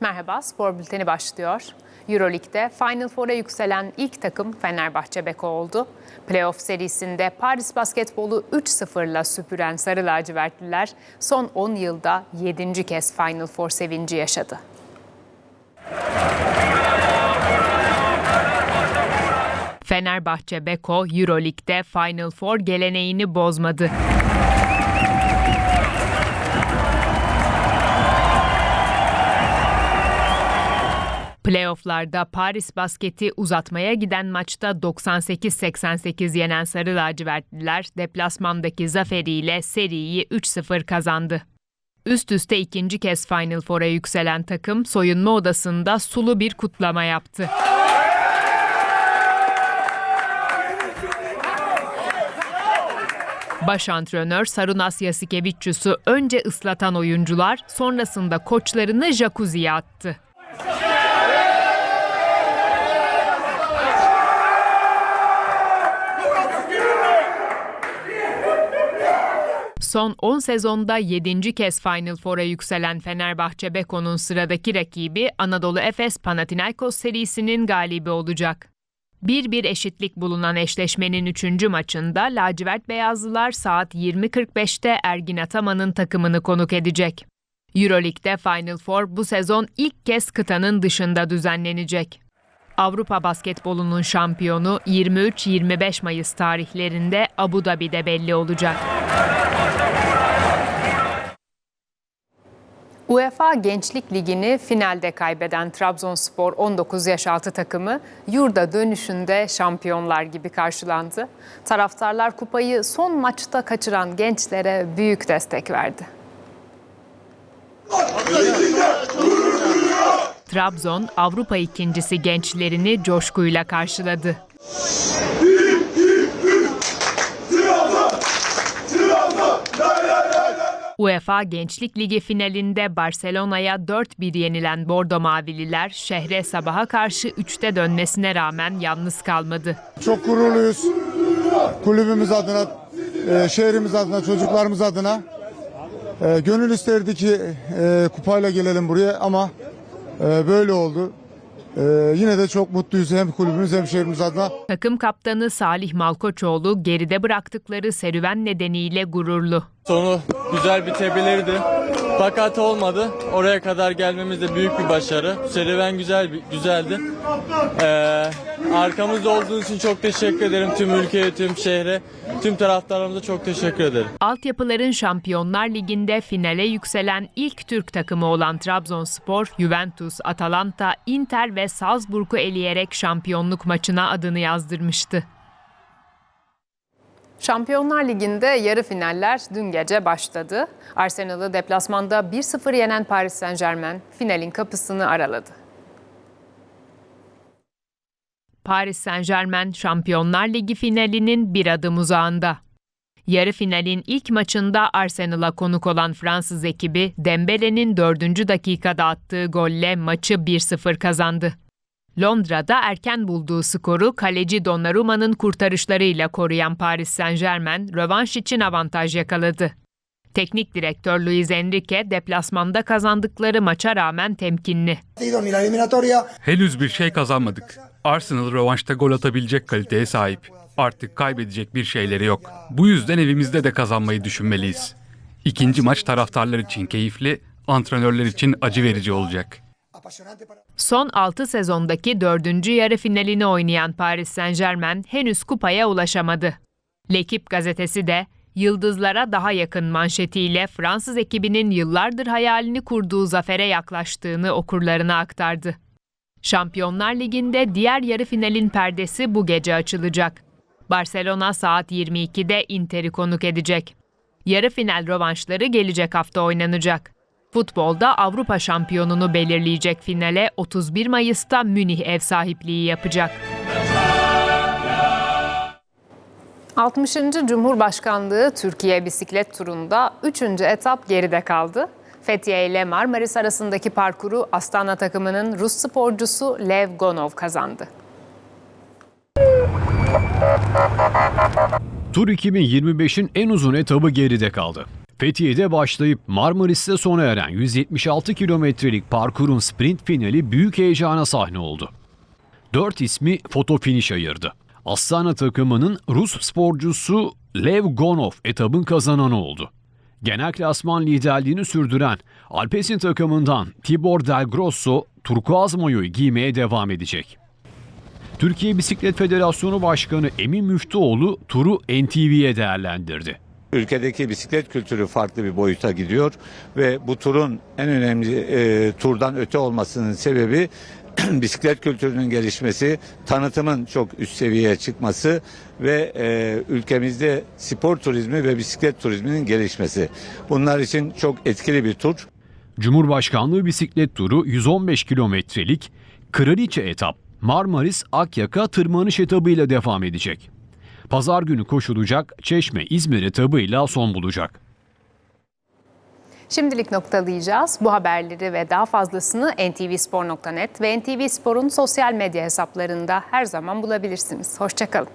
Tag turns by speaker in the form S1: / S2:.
S1: Merhaba, spor bülteni başlıyor. Euroleague'de Final Four'a yükselen ilk takım Fenerbahçe Beko oldu. Playoff serisinde Paris basketbolu 3-0'la süpüren Sarı Lacivertliler son 10 yılda 7. kez Final Four sevinci yaşadı. Fenerbahçe Beko Euroleague'de Final Four geleneğini bozmadı. Playoff'larda Paris basketi uzatmaya giden maçta 98-88 yenen Sarı Lacivertliler deplasmandaki zaferiyle seriyi 3-0 kazandı. Üst üste ikinci kez Final Four'a yükselen takım soyunma odasında sulu bir kutlama yaptı. Baş antrenör Sarunas Yasikevicius'u önce ıslatan oyuncular sonrasında koçlarını jacuzziye attı. Son 10 sezonda 7. kez Final Four'a yükselen Fenerbahçe Beko'nun sıradaki rakibi Anadolu Efes Panathinaikos serisinin galibi olacak. 1-1 eşitlik bulunan eşleşmenin 3. maçında lacivert beyazlılar saat 20.45'te Ergin Ataman'ın takımını konuk edecek. Euroleague'de Final Four bu sezon ilk kez kıtanın dışında düzenlenecek. Avrupa basketbolunun şampiyonu 23-25 Mayıs tarihlerinde Abu Dhabi'de belli olacak. UEFA Gençlik Ligi'ni finalde kaybeden Trabzonspor 19 yaş altı takımı yurda dönüşünde şampiyonlar gibi karşılandı. Taraftarlar kupayı son maçta kaçıran gençlere büyük destek verdi. Trabzon Avrupa ikincisi gençlerini coşkuyla karşıladı. UEFA Gençlik Ligi finalinde Barcelona'ya 4-1 yenilen Bordo Mavililer şehre sabaha karşı 3'te dönmesine rağmen yalnız kalmadı.
S2: Çok gururluyuz. Kulübümüz adına, e, şehrimiz adına, çocuklarımız adına. E, Gönül isterdi ki e, kupayla gelelim buraya ama böyle oldu. E, Yine de çok mutluyuz hem kulübümüz hem şehrimiz adına.
S1: Takım kaptanı Salih Malkoçoğlu geride bıraktıkları serüven nedeniyle gururlu.
S3: Sonu güzel bitebilirdi. Fakat olmadı. Oraya kadar gelmemiz de büyük bir başarı. Serüven güzel güzeldi. Ee, arkamızda olduğunuz için çok teşekkür ederim tüm ülkeye, tüm şehre, tüm taraftarlarımıza çok teşekkür ederim.
S1: Altyapıların Şampiyonlar Ligi'nde finale yükselen ilk Türk takımı olan Trabzonspor, Juventus, Atalanta, Inter ve Salzburg'u eleyerek şampiyonluk maçına adını yazdırmıştı. Şampiyonlar Ligi'nde yarı finaller dün gece başladı. Arsenal'ı deplasmanda 1-0 yenen Paris Saint-Germain finalin kapısını araladı. Paris Saint-Germain Şampiyonlar Ligi finalinin bir adım uzağında. Yarı finalin ilk maçında Arsenal'a konuk olan Fransız ekibi Dembele'nin 4. dakikada attığı golle maçı 1-0 kazandı. Londra'da erken bulduğu skoru kaleci Donnarumma'nın kurtarışlarıyla koruyan Paris Saint-Germain rövanş için avantaj yakaladı. Teknik direktör Luis Enrique deplasmanda kazandıkları maça rağmen temkinli.
S4: Henüz bir şey kazanmadık. Arsenal rövanşta gol atabilecek kaliteye sahip. Artık kaybedecek bir şeyleri yok. Bu yüzden evimizde de kazanmayı düşünmeliyiz. İkinci maç taraftarlar için keyifli, antrenörler için acı verici olacak.
S1: Son 6 sezondaki dördüncü yarı finalini oynayan Paris Saint-Germain henüz kupaya ulaşamadı. L'Equipe gazetesi de yıldızlara daha yakın manşetiyle Fransız ekibinin yıllardır hayalini kurduğu zafere yaklaştığını okurlarına aktardı. Şampiyonlar Ligi'nde diğer yarı finalin perdesi bu gece açılacak. Barcelona saat 22'de Inter'i konuk edecek. Yarı final rövanşları gelecek hafta oynanacak. Futbolda Avrupa şampiyonunu belirleyecek finale 31 Mayıs'ta Münih ev sahipliği yapacak. 60. Cumhurbaşkanlığı Türkiye bisiklet turunda 3. etap geride kaldı. Fethiye ile Marmaris arasındaki parkuru Astana takımının Rus sporcusu Lev Gonov kazandı.
S5: Tur 2025'in en uzun etabı geride kaldı. Fethiye'de başlayıp Marmaris'te sona eren 176 kilometrelik parkurun sprint finali büyük heyecana sahne oldu. Dört ismi foto finish ayırdı. Astana takımının Rus sporcusu Lev Gonov etabın kazananı oldu. Genel klasman liderliğini sürdüren Alpecin takımından Tibor Del Grosso turkuaz mayoyu giymeye devam edecek. Türkiye Bisiklet Federasyonu Başkanı Emin Müftüoğlu turu NTV'ye değerlendirdi.
S6: Ülkedeki bisiklet kültürü farklı bir boyuta gidiyor ve bu turun en önemli e, turdan öte olmasının sebebi bisiklet kültürünün gelişmesi, tanıtımın çok üst seviyeye çıkması ve e, ülkemizde spor turizmi ve bisiklet turizminin gelişmesi. Bunlar için çok etkili bir tur.
S5: Cumhurbaşkanlığı bisiklet turu 115 kilometrelik Kraliçe etap Marmaris Akyaka tırmanış etabıyla devam edecek. Pazar günü koşulacak Çeşme İzmir etabıyla son bulacak.
S7: Şimdilik noktalayacağız. Bu haberleri ve daha fazlasını ntvspor.net ve NTV Spor'un sosyal medya hesaplarında her zaman bulabilirsiniz. Hoşçakalın.